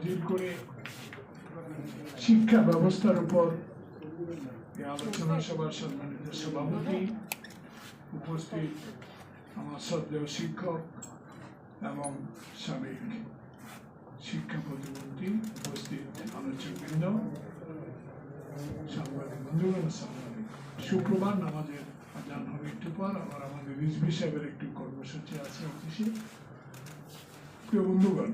হাজির করে শিক্ষা ব্যবস্থার উপর আলোচনা সভার সম্মানিত সভাপতি উপস্থিত আমার শ্রদ্ধেয় শিক্ষক এবং সাবেক শিক্ষা প্রতিমন্ত্রী উপস্থিত আলোচকবৃন্দ, সাংবাদিক বন্ধুগণ। শুক্রবার নামাজের আজান হবে একটু পর আবার আমাদের রিজভি সাহেবের একটি কর্মসূচি আছে অফিসে প্রিয় বন্ধুগণ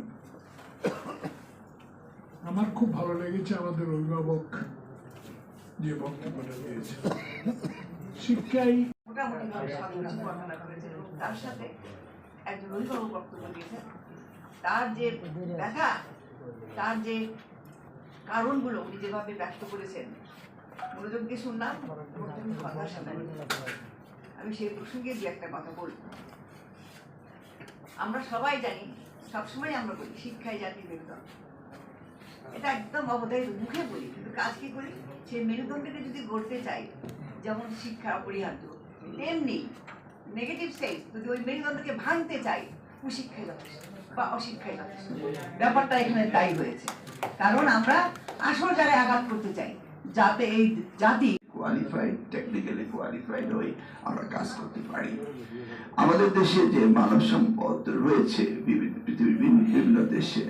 আমার খুব ভালো লেগেছে আমাদের অভিভাবক যে বক্তব্যটা দিয়েছে। শিক্ষাই একজন তার যে তার যে কারণগুলো করেছেন, মনোযোগ দিয়ে শুনলাম আমি সেই প্রসঙ্গে দু একটা কথা বলব। আমরা সবাই জানি, সবসময় আমরা বলি, শিক্ষাই জাতির মেরুদণ্ড। এটা একদম অবদায় মুখে বলি, কিন্তু কাজ কি করি? সেই মেরুদণ্ডকে যদি গড়তে চাই, যেমন শিক্ষা অপরিহার্য তেমনি নেগেটিভ সেন্স যদি ওই মেরুদণ্ডকে ভাঙতে চাই কুশিক্ষায় যথেষ্ট বা অশিক্ষায় যথেষ্ট। ব্যাপারটা এখানে তাই হয়েছে। কারণ আমরা আসল জায়গায় আঘাত করতে চাই, যাতে এই জাতি কোয়ালিফাইড টেকনিক্যালি কোয়ালিফাইড হয়ে আমরা কাজ করতে পারি। আমাদের দেশে যে মানব সম্পদ রয়েছে বিভিন্ন পৃথিবীর বিভিন্ন দেশে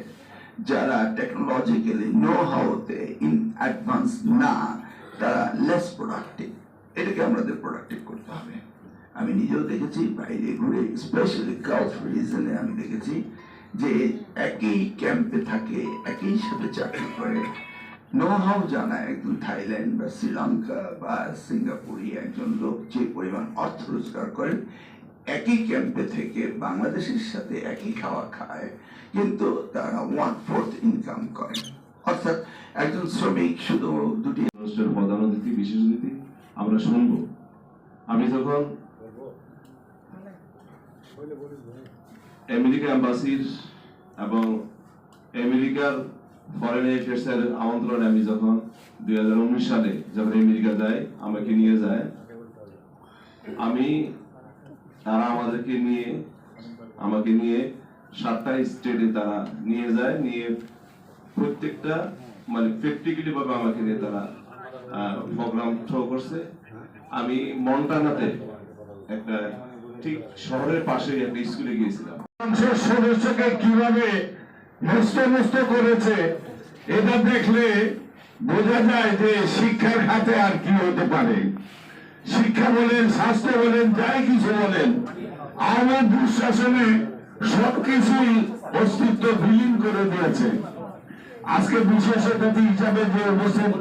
যারা টেকনোলজিক্যালি নো হাউতে ইন অ্যাডভান্স না, তারা লেস প্রোডাক্টিভ এটাকে আমাদের প্রোডাক্টিভ করতে হবে। আমি নিজেও দেখেছি, বাইরে ঘুরে স্পেশালি গালফ রিজনে আমি দেখেছি যে একই ক্যাম্পে থাকে, একই সাথে চাকরি করে। নো হাউ জানা একজন থাইল্যান্ড বা শ্রীলঙ্কা বা সিঙ্গাপুরি একজন লোক যে পরিমাণ অর্থ রোজগার করেন। একই ক্যাম্পে থেকে বাংলাদেশের সাথে একই খাওয়া খায়, কিন্তু তারা ওয়ান ফোর্থ ইনকাম করে। অর্থাৎ একজন শ্রমিক শুধু দুটি রাষ্ট্রের প্রধান অতিথি বিশেষ অতিথি আমরা শুনব। আমি যখন আমেরিকা এম্বাসির এবং আমেরিকার ফরেন অ্যাফেয়ার্সের আমন্ত্রণে আমি যখন দুই হাজার উনিশ সালে যখন আমেরিকা যাই আমাকে নিয়ে যায়, আমি তারা আমাদেরকে নিয়ে, আমাকে নিয়ে সাতটা স্টেটে তারা নিয়ে যায়, নিয়ে প্রত্যেকটা মানে প্র্যাকটিক্যালি ভাবে আমাকে নিয়ে তারা প্রোগ্রাম থ্রো করছে। আমি মন্টানাতে একটা ঠিক শহরের পাশে একটা স্কুলে গিয়েছিলাম। সংসদ সদস্যকে কীভাবে হেস্তনেস্ত করেছে, এটা দেখলে বোঝা যায় যে শিক্ষার খাতে আর কি হতে পারে। শিক্ষা বলেন, স্বাস্থ্য বলেন, যাই কিছু বলেন আওয়ামী দুঃশাসনে সবকিছুই অস্তিত্ব বিলীন করে দিয়েছে। আজকে বিশেষ অতিথি হিসাবে যে উপস্থিত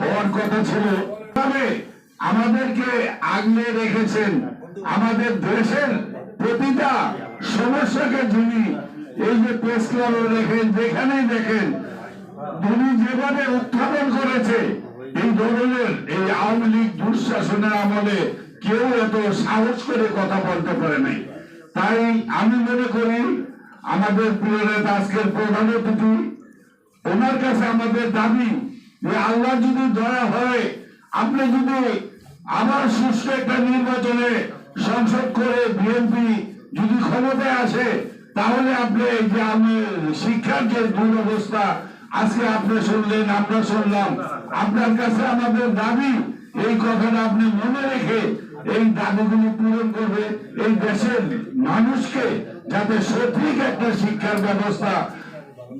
হওয়ার কথা ছিল, তবে আমাদেরকে আগলে রেখেছেন, আমাদের দেশের প্রতিটা সমস্যাকে যিনি এই যে প্রেস ক্লাবে দেখেন, যেখানেই দেখেন, তিনি যেভাবে উত্থাপন করেছে, এই ধরনের এই আওয়ামী লীগ দুঃশাসনের আমলে কেউ এত সাহস করে কথা বলতে পারে নাই। তাই আমি মনে করি, আমাদের প্রিয় নেতা, আজকের প্রধান অতিথি, ওনার কাছে আমাদের দাবি যে আল্লাহ যদি দয়া হয়, আপনি যদি আবার সুষ্ঠু একটা নির্বাচনে সংসদ করে বিএনপি যদি ক্ষমতায় আসে, তাহলে আপনি এই যে আমি শিক্ষার যে দুরবস্থা, আজকে আপনি শুনলেন, আমরা শুনলাম, আপনার কাছে আমাদের দাবি এই কথাটা আপনি মনে রেখে এই দাবিগুলি পূরণ করবে। এই দেশের মানুষকে যাতে সঠিক একটা শিক্ষার ব্যবস্থা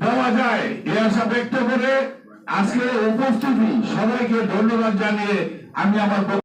দেওয়া যায়, এ আশা ব্যক্ত করে আজকে উপস্থিতি সবাইকে ধন্যবাদ জানিয়ে আমি আমার